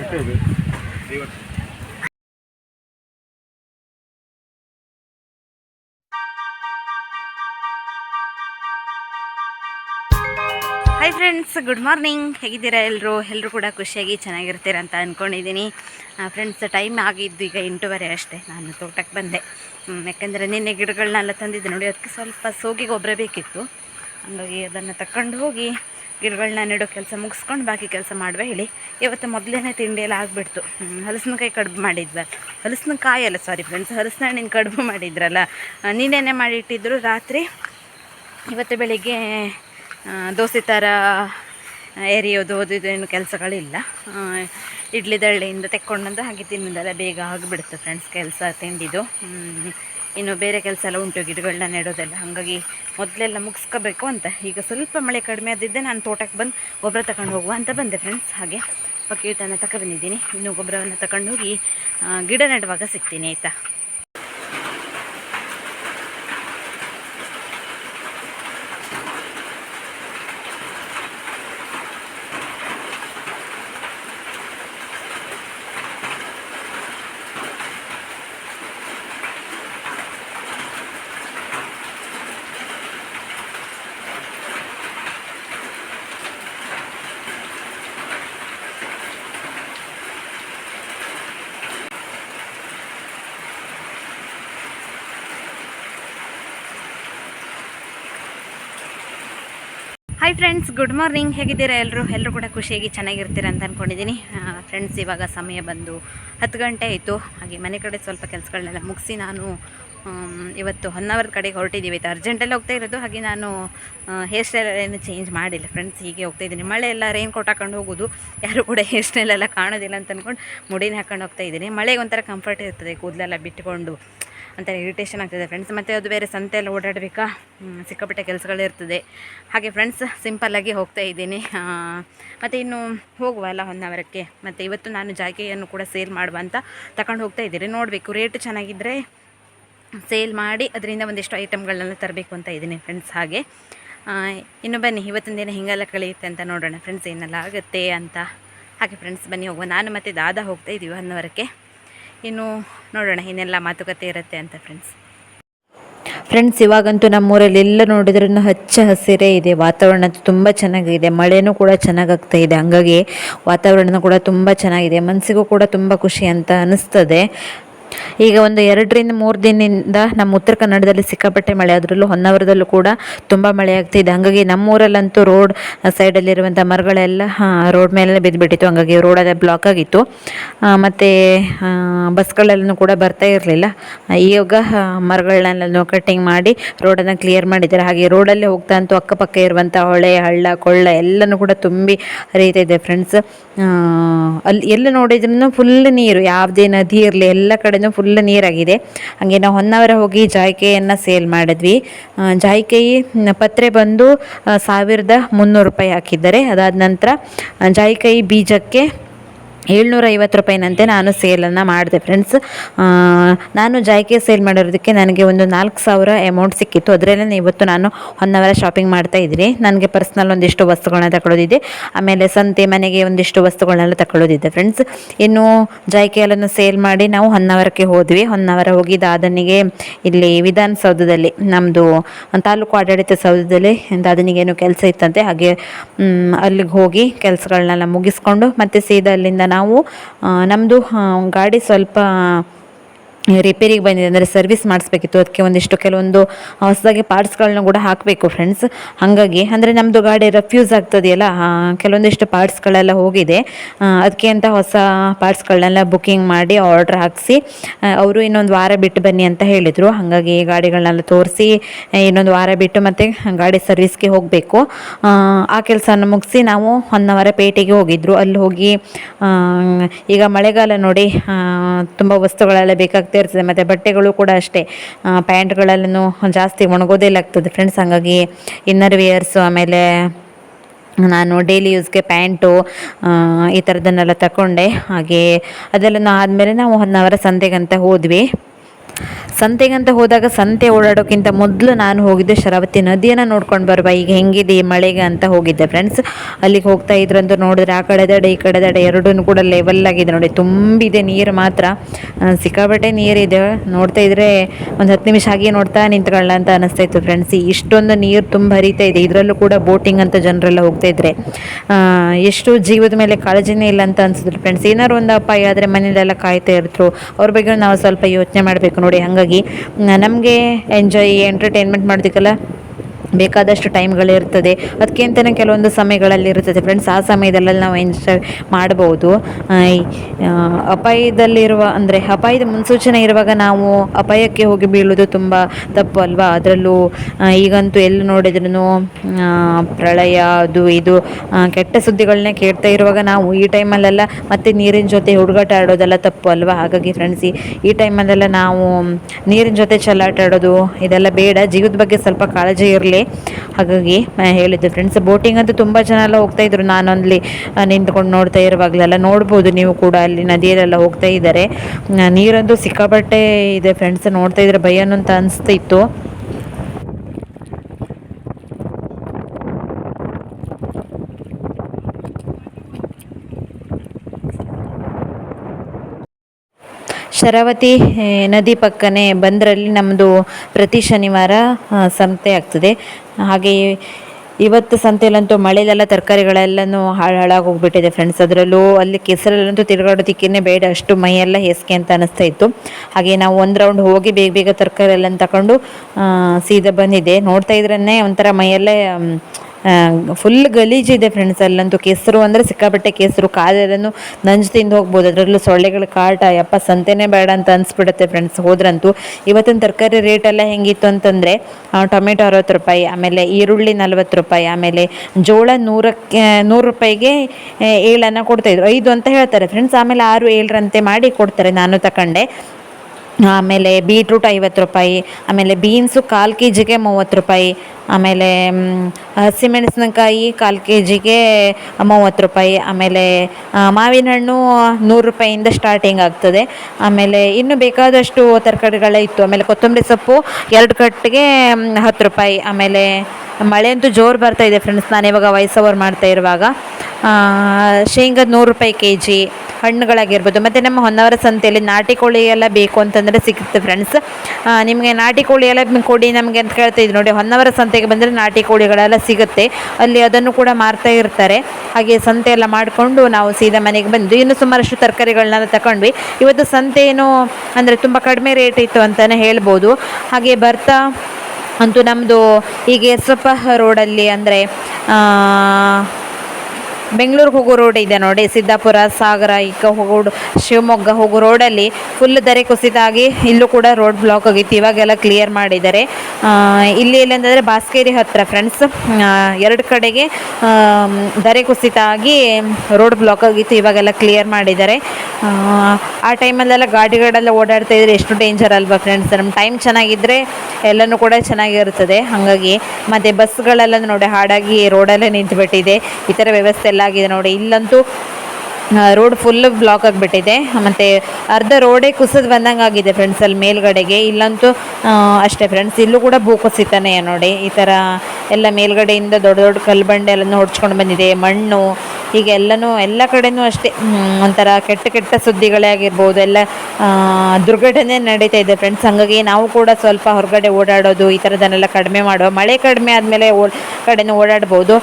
Hi friends good morning ಹೇಗಿದ್ದೀರಾ ಎಲ್ಲರೂ ಎಲ್ಲರೂ ಕೂಡ ಖುಷಿಯಾಗಿ ಚೆನ್ನಾಗಿರ್ತೀರ ಅಂತ ಅಂದ್ಕೊಂಡಿದ್ದೀನಿ ಫ್ರೆಂಡ್ಸ್ ಟೈಮ್ ಆಗಿದ್ದು ಈಗ ಎಂಟೂವರೆ ಅಷ್ಟೇ. ನಾನು ತೋಟಕ್ಕೆ ಬಂದೆ. ಯಾಕೆಂದರೆ ನಿನ್ನೆ ಗಿಡಗಳನ್ನೆಲ್ಲ ತಂದಿದ್ದೆ ನೋಡಿ, ಅದಕ್ಕೆ ಸ್ವಲ್ಪ ಸೋಗಿ ಗೊಬ್ಬರ ಬೇಕಿತ್ತು. ಹಂಗಾಗಿ ಅದನ್ನು ತಗೊಂಡು ಹೋಗಿ ಗಿಡಗಳನ್ನ ನೆಡೋ ಕೆಲಸ ಮುಗಿಸ್ಕೊಂಡು ಬಾಕಿ ಕೆಲಸ ಮಾಡುವೆ ಹೇಳಿ. ಇವತ್ತು ಮೊದಲೇನೇ ತಿಂಡಿ ಎಲ್ಲ ಆಗಿಬಿಡ್ತು ಹಲಸಿನಕಾಯಿ ಕಡುಬು ಮಾಡಿದ್ವಲ್ಲ ಹಲಸಿನಕಾಯಿ ಅಲ್ಲ ಸಾರಿ ಫ್ರೆಂಡ್ಸ್ ಹಲಸಿನ ಹಣ್ಣಿನ ಕಡುಬು ಮಾಡಿದ್ರಲ್ಲ. ನೀನೇನೆ ಮಾಡಿಟ್ಟಿದ್ರು ರಾತ್ರಿ? ಇವತ್ತು ಬೆಳಿಗ್ಗೆ ದೋಸೆ ಥರ ಎರಿಯೋದು ಏನು ಕೆಲಸಗಳಿಲ್ಲ. ಇಡ್ಲಿ ದಳ್ಳೆಯಿಂದ ತೆಕ್ಕೊಂಡಂದು ಹಾಗೆ ತಿನ್ನೋದೆಲ್ಲ ಬೇಗ ಆಗಿಬಿಡುತ್ತೆ ಫ್ರೆಂಡ್ಸ್ ಕೆಲಸ ತಿಂಡಿದು. ಇನ್ನು ಬೇರೆ ಕೆಲಸ ಎಲ್ಲ ಉಂಟು ಗಿಡಗಳನ್ನ ನೆಡೋದೆಲ್ಲ. ಹಾಗಾಗಿ ಮೊದಲೆಲ್ಲ ಮುಗಿಸ್ಕೋಬೇಕು ಅಂತ. ಈಗ ಸ್ವಲ್ಪ ಮಳೆ ಕಡಿಮೆ ಆದಿದ್ದೆ ನಾನು ತೋಟಕ್ಕೆ ಬಂದು ಗೊಬ್ಬರ ತಗೊಂಡು ಹೋಗುವ ಅಂತ ಬಂದೆ ಫ್ರೆಂಡ್ಸ್ ಹಾಗೆ ಬಕೆಟನ್ನು ತಗೊಬಂದಿದ್ದೀನಿ ಇನ್ನು ಗೊಬ್ಬರವನ್ನು ತಗೊಂಡು ಹೋಗಿ ಗಿಡ ನೆಡುವಾಗ ಸಿಗ್ತೀನಿ, ಆಯಿತಾ? ಹಾಯ್ ಫ್ರೆಂಡ್ಸ್ ಗುಡ್ ಮಾರ್ನಿಂಗ್ ಹೇಗಿದ್ದೀರಾ ಎಲ್ಲರೂ? ಎಲ್ಲರೂ ಕೂಡ ಖುಷಿಯಾಗಿ ಚೆನ್ನಾಗಿರ್ತೀರ ಅಂತ ಅಂದ್ಕೊಂಡಿದ್ದೀನಿ ಫ್ರೆಂಡ್ಸ್ ಇವಾಗ ಸಮಯ ಬಂದು ಹತ್ತು ಗಂಟೆ ಆಯಿತು. ಹಾಗೆ ಮನೆ ಕಡೆ ಸ್ವಲ್ಪ ಕೆಲಸಗಳನ್ನೆಲ್ಲ ಮುಗಿಸಿ ನಾನು ಇವತ್ತು ಹೊನ್ನಾವರದ ಕಡೆಗೆ ಹೊರಟಿದ್ದೀವಿ. ಆಯಿತು ಅರ್ಜೆಂಟಲ್ಲಿ ಹೋಗ್ತಾ ಇರೋದು. ಹಾಗೆ ನಾನು ಹೇರ್ ಸ್ಟೈಲ್ ಏನು ಚೇಂಜ್ ಮಾಡಿಲ್ಲ. ಫ್ರೆಂಡ್ಸ್ ಹೀಗೆ ಹೋಗ್ತಾ ಇದ್ದೀನಿ. ಮಳೆ ಎಲ್ಲ ರೈನ್ ಕೋಟ್ ಹಾಕೊಂಡು ಹೋಗೋದು. ಯಾರು ಕೂಡ ಹೇರ್ ಸ್ಟೈಲೆಲ್ಲ ಕಾಣೋದಿಲ್ಲ ಅಂತ ಅಂದ್ಕೊಂಡು ಮುಡಿನ ಹಾಕೊಂಡು ಹೋಗ್ತಾ ಇದ್ದೀನಿ. ಮಳೆಗೆ ಒಂಥರ ಕಂಫರ್ಟ್ ಇರ್ತದೆ. ಕೂದಲೆಲ್ಲ ಬಿಟ್ಟುಕೊಂಡು ಒಂಥರ ಇರಿಟೇಷನ್ ಆಗ್ತದೆ ಫ್ರೆಂಡ್ಸ್ ಮತ್ತು ಅದು ಬೇರೆ ಸಂತೆ ಎಲ್ಲ ಓಡಾಡಬೇಕಾ? ಸಿಕ್ಕಾಪಟ್ಟೆ ಕೆಲಸಗಳಿರ್ತದೆ ಹಾಗೆ ಫ್ರೆಂಡ್ಸ್ ಸಿಂಪಲ್ಲಾಗಿ ಹೋಗ್ತಾ ಇದ್ದೀನಿ. ಮತ್ತು ಇನ್ನು ಹೋಗುವ ಅಲ್ಲ ಹೊನ್ನಾವರಕ್ಕೆ ಮತ್ತು ಇವತ್ತು ನಾನು ಜಾಗೆಯನ್ನು ಕೂಡ ಸೇಲ್ ಮಾಡುವ ಅಂತ ತಗೊಂಡು ಹೋಗ್ತಾ ಇದ್ದೀನಿ. ನೋಡಬೇಕು ರೇಟ್ ಚೆನ್ನಾಗಿದ್ದರೆ ಸೇಲ್ ಮಾಡಿ ಅದರಿಂದ ಒಂದಿಷ್ಟು ಐಟಮ್ಗಳನ್ನೆಲ್ಲ ತರಬೇಕು ಅಂತ ಇದ್ದೀನಿ ಫ್ರೆಂಡ್ಸ್ ಹಾಗೆ. ಇನ್ನು ಬನ್ನಿ, ಇವತ್ತಿನ ದಿನ ಹಿಂಗೆಲ್ಲ ಕಳೆಯುತ್ತೆ ಅಂತ ನೋಡೋಣ ಫ್ರೆಂಡ್ಸ್ ಏನೆಲ್ಲ ಆಗುತ್ತೆ ಅಂತ. ಹಾಗೆ ಫ್ರೆಂಡ್ಸ್ ಬನ್ನಿ ಹೋಗುವ. ನಾನು ಮತ್ತು ದಾದಾ ಹೋಗ್ತಾ ಇದ್ದೀವಿ ಹೊನ್ನವರಕ್ಕೆ ಇನ್ನು ನೋಡೋಣ, ಇನ್ನೆಲ್ಲ ಮಾತುಕತೆ ಇರುತ್ತೆ ಅಂತ ಫ್ರೆಂಡ್ಸ್ ಫ್ರೆಂಡ್ಸ್ ಇವಾಗಂತೂ ನಮ್ಮೂರಲ್ಲಿ ಎಲ್ಲ ನೋಡಿದ್ರೂ ಹಚ್ಚ ಹಸಿರೇ ಇದೆ, ವಾತಾವರಣ ತುಂಬ ಚೆನ್ನಾಗಿದೆ, ಮಳೆನೂ ಕೂಡ ಚೆನ್ನಾಗಾಗ್ತಾ ಇದೆ. ಹಂಗಾಗಿ ವಾತಾವರಣ ಕೂಡ ತುಂಬ ಚೆನ್ನಾಗಿದೆ, ಮನಸ್ಸಿಗೂ ಕೂಡ ತುಂಬ ಖುಷಿ ಅಂತ ಅನಿಸ್ತದೆ. ಈಗ ಒಂದು ಎರಡರಿಂದ ಮೂರು ದಿನದಿಂದ ನಮ್ಮ ಉತ್ತರ ಕನ್ನಡದಲ್ಲಿ ಸಿಕ್ಕಾಪಟ್ಟೆ ಮಳೆ, ಅದರಲ್ಲೂ ಹೊನ್ನಾವರದಲ್ಲೂ ಕೂಡ ತುಂಬ ಮಳೆ ಆಗ್ತಿದೆ ಹಾಗಾಗಿ ನಮ್ಮೂರಲ್ಲಂತೂ ರೋಡ್ ಸೈಡಲ್ಲಿರುವಂಥ ಮರಗಳೆಲ್ಲ ರೋಡ್ ಮೇಲೆ ಬಿದ್ದುಬಿಟ್ಟಿತ್ತು. ಹಾಗಾಗಿ ರೋಡ್ ಅದೇ ಬ್ಲಾಕ್ ಆಗಿತ್ತು. ಮತ್ತು ಬಸ್ಗಳೆಲ್ಲೂ ಕೂಡ ಬರ್ತಾ ಇರಲಿಲ್ಲ. ಈಗ ಮರಗಳನ್ನೆಲ್ಲೂ ಕಟ್ಟಿಂಗ್ ಮಾಡಿ ರೋಡನ್ನು ಕ್ಲಿಯರ್ ಮಾಡಿದ್ದಾರೆ. ಹಾಗೆ ರೋಡಲ್ಲಿ ಹೋಗ್ತಾ ಅಂತೂ ಅಕ್ಕಪಕ್ಕ ಇರುವಂಥ ಹೊಳೆ, ಹಳ್ಳ, ಕೊಳ್ಳ ಎಲ್ಲನೂ ಕೂಡ ತುಂಬಿ ಹರಿಯುತ್ತಿದೆ ಫ್ರೆಂಡ್ಸ್ ಅಲ್ಲಿ ಎಲ್ಲ ನೋಡಿದ್ರೂ ಫುಲ್ ನೀರು. ಯಾವುದೇ ನದಿ ಇರಲಿ, ಎಲ್ಲ ಕಡೆನೂ ಫುಲ್ ನೀರಾಗಿದೆ. ಹಾಗೆ ನಾವು ಹೊನ್ನಾವರ ಹೋಗಿ ಜಾಯಿಕಾಯಿಯನ್ನು ಸೇಲ್ ಮಾಡಿದ್ವಿ. ಜಾಯಿಕೆಯಿ ಪತ್ರೆ ಬಂದು ಸಾವಿರದ ಮುನ್ನೂರು ರೂಪಾಯಿ ಹಾಕಿದ್ದಾರೆ. ಅದಾದ ನಂತರ ಜಾಯಿಕಾಯಿ ಬೀಜಕ್ಕೆ ಏಳ್ನೂರ ಐವತ್ತು ರೂಪಾಯಿನಂತೆ ನಾನು ಸೇಲನ್ನು ಮಾಡಿದೆ ಫ್ರೆಂಡ್ಸ್ ನಾನು ಜಾಯ್ಕೆ ಸೇಲ್ ಮಾಡಿರೋದಕ್ಕೆ ನನಗೆ ಒಂದು ನಾಲ್ಕು ಸಾವಿರ ಅಮೌಂಟ್ ಸಿಕ್ಕಿತ್ತು. ಅದರಲ್ಲೇ ಇವತ್ತು ನಾನು ಹೊನ್ನವರ ಶಾಪಿಂಗ್ ಮಾಡ್ತಾ ಇದ್ದೀನಿ. ನನಗೆ ಪರ್ಸ್ನಲ್ ಒಂದಿಷ್ಟು ವಸ್ತುಗಳನ್ನ ತಗೊಳ್ಳೋದಿದೆ ಆಮೇಲೆ ಸಂತೆ ಮನೆಗೆ ಒಂದಿಷ್ಟು ವಸ್ತುಗಳನ್ನೆಲ್ಲ ತಗೊಳ್ಳೋದಿದೆ ಫ್ರೆಂಡ್ಸ್ ಇನ್ನು ಜಾಯ್ಕೆ ಎಲ್ಲನೂ ಸೇಲ್ ಮಾಡಿ ನಾವು ಹೊನ್ನಾವರಕ್ಕೆ ಹೋದ್ವಿ. ಹೊನ್ನಾವರ ಹೋಗಿ ದಾದನಿಗೆ ಇಲ್ಲಿ ವಿಧಾನಸೌಧದಲ್ಲಿ ನಮ್ಮದು ತಾಲೂಕು ಆಡಳಿತ ಸೌಧದಲ್ಲಿ ದಾದನಿಗೆ ಏನೋ ಕೆಲಸ ಇತ್ತಂತೆ. ಹಾಗೆ ಅಲ್ಲಿಗೆ ಹೋಗಿ ಕೆಲಸಗಳನ್ನೆಲ್ಲ ಮುಗಿಸ್ಕೊಂಡು ಮತ್ತೆ ಸೀದಾ ಅಲ್ಲಿಂದ ನಾವು ನಮ್ಮದು ಗಾಡಿ ಸ್ವಲ್ಪ ರಿಪೇರಿಗೆ ಬಂದಿದೆ ಅಂದರೆ ಸರ್ವಿಸ್ ಮಾಡಿಸ್ಬೇಕಿತ್ತು. ಅದಕ್ಕೆ ಒಂದಿಷ್ಟು ಕೆಲವೊಂದು ಹೊಸದಾಗಿ ಪಾರ್ಟ್ಸ್ಗಳನ್ನ ಕೂಡ ಹಾಕಬೇಕು ಫ್ರೆಂಡ್ಸ್ ಹಾಗಾಗಿ, ಅಂದರೆ ನಮ್ಮದು ಗಾಡಿ ರಫ್ಯೂಸ್ ಆಗ್ತದೆಯಲ್ಲ ಕೆಲವೊಂದಿಷ್ಟು ಪಾರ್ಟ್ಸ್ಗಳೆಲ್ಲ ಹೋಗಿದೆ. ಅದಕ್ಕೆ ಅಂತ ಹೊಸ ಪಾರ್ಟ್ಸ್ಗಳನ್ನೆಲ್ಲ ಬುಕ್ಕಿಂಗ್ ಮಾಡಿ ಆರ್ಡ್ರ್ ಹಾಕಿಸಿ ಅವರು ಇನ್ನೊಂದು ವಾರ ಬಿಟ್ಟು ಬನ್ನಿ ಅಂತ ಹೇಳಿದರು. ಹಾಗಾಗಿ ಗಾಡಿಗಳನ್ನೆಲ್ಲ ತೋರಿಸಿ ಇನ್ನೊಂದು ವಾರ ಬಿಟ್ಟು ಮತ್ತು ಗಾಡಿ ಸರ್ವಿಸ್ಗೆ ಹೋಗಬೇಕು. ಆ ಕೆಲಸನ ಮುಗಿಸಿ ನಾವು ಹೊನ್ನವರ ಪೇಟೆಗೆ ಹೋಗಿದ್ದರು ಅಲ್ಲಿ ಹೋಗಿ ಈಗ ಮಳೆಗಾಲ ನೋಡಿ ತುಂಬ ವಸ್ತುಗಳೆಲ್ಲ ಬೇಕಾಗ್ತಾ ಇರ್ತದೆ ಮತ್ತು ಬಟ್ಟೆಗಳು ಕೂಡ ಅಷ್ಟೇ. ಪ್ಯಾಂಟ್ಗಳಲ್ಲೂ ಜಾಸ್ತಿ ಒಣಗೋದೇ ಆಗ್ತದೆ ಫ್ರೆಂಡ್ಸ್ ಹಾಗಾಗಿ ಇನ್ನರ್ ವೇಯರ್ಸು ಆಮೇಲೆ ನಾನು ಡೈಲಿ ಯೂಸ್ಗೆ ಪ್ಯಾಂಟು ಈ ಥರದನ್ನೆಲ್ಲ ತಗೊಂಡೆ ಹಾಗೆ ಅದೆಲ್ಲ ಆದಮೇಲೆ ನಾವು ಹೊನ್ನಾವರ ಸಂತೆಗಂತ ಹೋದ್ವಿ. ಸಂತೆಗಂತ ಹೋದಾಗ ಸಂತೆ ಓಡಾಡೋಕ್ಕಿಂತ ಮೊದಲು ನಾನು ಹೋಗಿದ್ದೆ ಶರಾವತಿ ನದಿಯನ್ನು ನೋಡ್ಕೊಂಡು ಬರುವ. ಈಗ ಹೆಂಗಿದೆ ಮಳೆಗೆ ಅಂತ ಹೋಗಿದ್ದೆ ಫ್ರೆಂಡ್ಸ್ ಅಲ್ಲಿಗೆ ಹೋಗ್ತಾ ಇದ್ರಂತ ನೋಡಿದ್ರೆ ಆ ಕಡೆ ದಡೆ ಈ ಕಡೆ ದಡೆ ಎರಡೂ ಕೂಡ ಲೆವೆಲ್ ಆಗಿದೆ ನೋಡಿ. ತುಂಬಿದೆ ನೀರು ಮಾತ್ರ. ಸಿಕ್ಕಾಪಟ್ಟೆ ನೀರಿದೆ. ನೋಡ್ತಾ ಇದ್ರೆ ಒಂದು ಹತ್ತು ನಿಮಿಷ ಹಾಗೆ ನೋಡ್ತಾ ನಿಂತ್ಕೊಳ್ಳ ಅಂತ ಅನಿಸ್ತಾ ಇತ್ತು ಫ್ರೆಂಡ್ಸ್ ಇಷ್ಟೊಂದು ನೀರು ತುಂಬ ಹರಿತಾ ಇದೆ. ಇದರಲ್ಲೂ ಕೂಡ ಬೋಟಿಂಗ್ ಅಂತ ಜನರೆಲ್ಲ ಹೋಗ್ತಾ ಇದ್ರೆ. ಎಷ್ಟು ಜೀವದ ಮೇಲೆ ಕಾಳಜಿನೇ ಇಲ್ಲ ಅಂತ ಅನ್ಸಿದ್ರು ಫ್ರೆಂಡ್ಸ್ ಏನಾದ್ರು ಒಂದು ಅಪಾಯ ಆದರೆ ಮನೆಯಲ್ಲೆಲ್ಲ ಕಾಯ್ತಾ ಇರ್ತರು. ಅವ್ರ ಬಗ್ಗೆ ನಾವು ಸ್ವಲ್ಪ ಯೋಚನೆ ಮಾಡಬೇಕು ನೋಡಿ. ಹಾಗಾಗಿ ನಮಗೆ ಎಂಜಾಯ್ ಎಂಟರ್ಟೈನ್ಮೆಂಟ್ ಮಾಡೋದಕ್ಕೆಲ್ಲ ಬೇಕಾದಷ್ಟು ಟೈಮ್ಗಳಿರ್ತದೆ ಅದಕ್ಕೆ ಅಂತಲೇ ಕೆಲವೊಂದು ಸಮಯಗಳಲ್ಲಿ ಇರ್ತದೆ ಫ್ರೆಂಡ್ಸ್ ಆ ಸಮಯದಲ್ಲೆಲ್ಲ ನಾವು ಎಂಜಾಯ್ ಮಾಡ್ಬೋದು. ಅಪಾಯದಲ್ಲಿರುವ ಅಂದರೆ ಅಪಾಯದ ಮುನ್ಸೂಚನೆ ಇರುವಾಗ ನಾವು ಅಪಾಯಕ್ಕೆ ಹೋಗಿ ಬೀಳೋದು ತುಂಬ ತಪ್ಪು ಅಲ್ವಾ? ಅದರಲ್ಲೂ ಈಗಂತೂ ಎಲ್ಲಿ ನೋಡಿದ್ರೂ ಪ್ರಳಯ, ಅದು ಇದು ಕೆಟ್ಟ ಸುದ್ದಿಗಳನ್ನೇ ಕೇಳ್ತಾ ಇರುವಾಗ ನಾವು ಈ ಟೈಮಲ್ಲೆಲ್ಲ ಮತ್ತೆ ನೀರಿನ ಜೊತೆ ಹುಡುಗಾಟ ಆಡೋದೆಲ್ಲ ತಪ್ಪು ಅಲ್ವಾ? ಹಾಗಾಗಿ ಫ್ರೆಂಡ್ಸ್ ಈ ಟೈಮಲ್ಲೆಲ್ಲ ನಾವು ನೀರಿನ ಜೊತೆ ಚೆಲ್ಲಾಟ ಆಡೋದು, ಇದೆಲ್ಲ ಬೇಡ. ಜೀವದ ಬಗ್ಗೆ ಸ್ವಲ್ಪ ಕಾಳಜಿ ಇರಲಿ. ಹಾಗಾಗಿ ನಾನು ಹೇಳಿದ್ದು ಫ್ರೆಂಡ್ಸ್ ಬೋಟಿಂಗ್ ಅಂತೂ ತುಂಬ ಜನ ಎಲ್ಲ ಹೋಗ್ತಾ ಇದ್ರು. ನಾನು ಅಲ್ಲಿ ನಿಂತ್ಕೊಂಡು ನೋಡ್ತಾ ಇರುವಾಗಲೆಲ್ಲ ನೋಡ್ಬೋದು ನೀವು ಕೂಡ. ಅಲ್ಲಿ ನದಿಯಲ್ಲೆಲ್ಲ ಹೋಗ್ತಾ ಇದ್ದಾರೆ. ನೀರಂತೂ ಸಿಕ್ಕಾಪಟ್ಟೆ ಇದೆ ಫ್ರೆಂಡ್ಸ್ ನೋಡ್ತಾ ಇದ್ರೆ ಭಯನೂ ಅಂತ ಅನಿಸ್ತಿತ್ತು. ಶರಾವತಿ ನದಿ ಪಕ್ಕನೆ ಬಂದರಲ್ಲಿ ನಮ್ಮದು ಪ್ರತಿ ಶನಿವಾರ ಸಂತೆ ಆಗ್ತದೆ. ಹಾಗೆ ಇವತ್ತು ಸಂತೆಯಲ್ಲಂತೂ ಮಳೆಲೆಲ್ಲ ತರಕಾರಿಗಳೆಲ್ಲನೂ ಹಾಳು ಹಾಳಾಗೋಗ್ಬಿಟ್ಟಿದೆ ಫ್ರೆಂಡ್ಸ್ ಅದರಲ್ಲೂ ಅಲ್ಲಿ ಕೆಸರಲ್ಲಂತೂ ತಿರುಗಾಡೋದಿಕ್ಕೇ ಬೇಡ, ಅಷ್ಟು ಮೈಯೆಲ್ಲ ಹೆಸ್ಕೆ ಅಂತ ಅನಿಸ್ತಾ ಇತ್ತು. ಹಾಗೆ ನಾವು ಒಂದು ರೌಂಡ್ ಹೋಗಿ ಬೇಗ ಬೇಗ ತರಕಾರಿ ಎಲ್ಲ ತಗೊಂಡು ಸೀದಾ ಬಂದಿದೆ ನೋಡ್ತಾ ಇದ್ರೇ ಒಂಥರ ಮೈಯಲ್ಲೇ ಫುಲ್ ಗಲೀಜಿದೆ ಫ್ರೆಂಡ್ಸ್ ಅಲ್ಲಂತೂ. ಕೆಸರು ಅಂದರೆ ಸಿಕ್ಕಾಪಟ್ಟೆ ಕೆಸರು. ಕಾಲೆಲ್ಲೂ ನಂಜು ತಿಂದು ಹೋಗ್ಬೋದು. ಅದರಲ್ಲೂ ಸೊಳ್ಳೆಗಳ ಕಾಟ, ಯಪ್ಪ, ಸಂತೆನೇ ಬೇಡ ಅಂತ ಅನಿಸ್ಬಿಡುತ್ತೆ ಫ್ರೆಂಡ್ಸ್ ಹೋದ್ರಂತೂ. ಇವತ್ತಿನ ತರಕಾರಿ ರೇಟ್ ಎಲ್ಲ ಹೆಂಗಿತ್ತು ಅಂತಂದರೆ ಟೊಮೆಟೊ ಅರವತ್ತು ರೂಪಾಯಿ, ಆಮೇಲೆ ಈರುಳ್ಳಿ ನಲ್ವತ್ತು ರೂಪಾಯಿ, ಆಮೇಲೆ ಜೋಳ ನೂರಕ್ಕೆ, ನೂರು ರೂಪಾಯಿಗೆ ಏಳನ್ನು ಕೊಡ್ತಾಯಿದ್ರು ಐದು ಅಂತ ಹೇಳ್ತಾರೆ ಫ್ರೆಂಡ್ಸ್ ಆಮೇಲೆ ಆರು ಏಳರಂತೆ ಮಾಡಿ ಕೊಡ್ತಾರೆ ನಾನು ತಗೊಂಡೆ ಆಮೇಲೆ ಬೀಟ್ರೂಟ್ ಐವತ್ತು ರೂಪಾಯಿ, ಆಮೇಲೆ ಬೀನ್ಸು ಕಾಲು ಕೆ ಜಿಗೆ ಮೂವತ್ತು ರೂಪಾಯಿ ಆಮೇಲೆ ಹಸಿಮೆಣಸಿನಕಾಯಿ ಕಾಲು ಕೆ ಜಿಗೆ ಮೂವತ್ತು ರೂಪಾಯಿ. ಆಮೇಲೆ ಮಾವಿನ ಹಣ್ಣು ನೂರು ರೂಪಾಯಿಯಿಂದ ಸ್ಟಾರ್ಟಿಂಗ್ ಆಗ್ತದೆ. ಆಮೇಲೆ ಇನ್ನು ಬೇಕಾದಷ್ಟು ತರಕಾರಿಗಳೇ ಇತ್ತು. ಆಮೇಲೆ ಕೊತ್ತಂಬರಿ ಸೊಪ್ಪು ಎರಡು ಕಟ್ಟಿಗೆ ಹತ್ತು ರೂಪಾಯಿ. ಆಮೇಲೆ ಮಳೆ ಅಂತೂ ಜೋರು ಬರ್ತಾ ಇದೆ ಫ್ರೆಂಡ್ಸ್ ನಾನು ಇವಾಗ ವಾಯ್ಸ್ ಓವರ್ ಮಾಡ್ತಾ ಇರುವಾಗ. ಶೇಂಗದ ನೂರು ರೂಪಾಯಿ ಕೆ ಜಿ ಹಣ್ಣುಗಳಾಗಿರ್ಬೋದು. ಮತ್ತು ನಮ್ಮ ಹೊನ್ನಾವರ ಸಂತೆಯಲ್ಲಿ ನಾಟಿ ಕೋಳಿ ಎಲ್ಲ ಬೇಕು ಅಂತಂದರೆ ಸಿಗುತ್ತೆ ಫ್ರೆಂಡ್ಸ್ ನಿಮಗೆ ನಾಟಿ ಕೋಳಿ ಎಲ್ಲ ಕೊಡಿ ನಮಗೆ ಅಂತ ಕೇಳ್ತಾ ನೋಡಿ. ಹೊನ್ನಾವರ ಸಂತೆಗೆ ಬಂದರೆ ನಾಟಿ ಕೋಳಿಗಳೆಲ್ಲ ಸಿಗುತ್ತೆ. ಅಲ್ಲಿ ಅದನ್ನು ಕೂಡ ಮಾರ್ತಾ ಇರ್ತಾರೆ. ಹಾಗೆ ಸಂತೆ ಎಲ್ಲ ಮಾಡಿಕೊಂಡು ನಾವು ಸೀದಾ ಮನೆಗೆ ಬಂದು ಇನ್ನು ಸುಮಾರಷ್ಟು ತರಕಾರಿಗಳನ್ನೆಲ್ಲ ತಗೊಂಡ್ವಿ ಇವತ್ತು ಸಂತೆ ಏನು ಅಂದರೆ ತುಂಬ ಕಡಿಮೆ ರೇಟ್ ಇತ್ತು ಅಂತಲೇ ಹೇಳ್ಬೋದು. ಹಾಗೆ ಬರ್ತಾ ಅಂತೂ ನಮ್ಮದು ಈಗ ಎಸ್ರಪ್ಪ ರೋಡಲ್ಲಿ ಅಂದರೆ ಬೆಂಗಳೂರಿಗೆ ಹೋಗೋ ರೋಡ್ ಇದೆ ನೋಡಿ. ಸಿದ್ದಾಪುರ ಸಾಗರ ಈಗ ಹೋಗೋ ಶಿವಮೊಗ್ಗ ಹೋಗೋ ರೋಡಲ್ಲಿ ಫುಲ್ ದರೆ ಕುಸಿತ ಆಗಿ ಇಲ್ಲೂ ಕೂಡ ರೋಡ್ ಬ್ಲಾಕ್ ಆಗಿತ್ತು. ಇವಾಗೆಲ್ಲ ಕ್ಲಿಯರ್ ಮಾಡಿದ್ದಾರೆ. ಇಲ್ಲಿ ಎಲ್ಲಿ ಅಂತಂದರೆ ಬಾಸ್ಕೇರಿ ಹತ್ತಿರ ಫ್ರೆಂಡ್ಸ್ ಎರಡು ಕಡೆಗೆ ದರೆ ಕುಸಿತ ಆಗಿ ರೋಡ್ ಬ್ಲಾಕ್ ಆಗಿತ್ತು. ಇವಾಗೆಲ್ಲ ಕ್ಲಿಯರ್ ಮಾಡಿದ್ದಾರೆ. ಆ, ಆ ಟೈಮಲ್ಲೆಲ್ಲ ಗಾಡಿಗಳೆಲ್ಲ ಓಡಾಡ್ತಾ ಇದ್ರೆ ಎಷ್ಟು ಡೇಂಜರ್ ಅಲ್ವಾ ಫ್ರೆಂಡ್ಸ್ ನಮ್ಮ ಟೈಮ್ ಚೆನ್ನಾಗಿದ್ದರೆ ಎಲ್ಲನೂ ಕೂಡ ಚೆನ್ನಾಗಿರ್ತದೆ ಹಾಗಾಗಿ ಮತ್ತು ಬಸ್ಗಳೆಲ್ಲ ನೋಡಿ ಹಾಡಾಗಿ ರೋಡಲ್ಲೇ ನಿಂತುಬಿಟ್ಟಿದೆ. ಈ ಥರ ವ್ಯವಸ್ಥೆ ಎಲ್ಲ ಆಗಿದೆ ನೋಡಿ. ಇಲ್ಲಂತೂ ರೋಡ್ ಫುಲ್ ಬ್ಲಾಕ್ ಆಗಿಬಿಟ್ಟಿದೆ. ಮತ್ತು ಅರ್ಧ ರೋಡೇ ಕುಸಿದು ಬಂದಂಗೆ ಆಗಿದೆ ಫ್ರೆಂಡ್ಸ್ ಅಲ್ಲಿ ಮೇಲ್ಗಡೆಗೆ. ಇಲ್ಲಂತೂ ಅಷ್ಟೇ ಫ್ರೆಂಡ್ಸ್ ಇಲ್ಲೂ ಕೂಡ ಭೂ ಕುಸಿತಾನೆ ನೋಡಿ. ಈ ಥರ ಎಲ್ಲ ಮೇಲ್ಗಡೆಯಿಂದ ದೊಡ್ಡ ದೊಡ್ಡ ಕಲ್ಲು ಬಂಡೆ ಎಲ್ಲನೂ ಹೊಡ್ಸ್ಕೊಂಡು ಬಂದಿದೆ. ಮಣ್ಣು ಹೀಗೆ ಎಲ್ಲನೂ, ಎಲ್ಲ ಕಡೆನೂ ಅಷ್ಟೇ. ಒಂಥರ ಕೆಟ್ಟ ಕೆಟ್ಟ ಸುದ್ದಿಗಳೇ ಆಗಿರ್ಬೋದು. ಎಲ್ಲ ದುರ್ಘಟನೆ ನಡೀತಾ ಇದೆ ಫ್ರೆಂಡ್ಸ್ ಹಾಗಾಗಿ ನಾವು ಕೂಡ ಸ್ವಲ್ಪ ಹೊರಗಡೆ ಓಡಾಡೋದು, ಈ ಥರದನ್ನೆಲ್ಲ ಕಡಿಮೆ ಮಾಡುವ. ಮಳೆ ಕಡಿಮೆ ಆದಮೇಲೆ ಓ, ಕಡೆನೂ ಓಡಾಡ್ಬೋದು.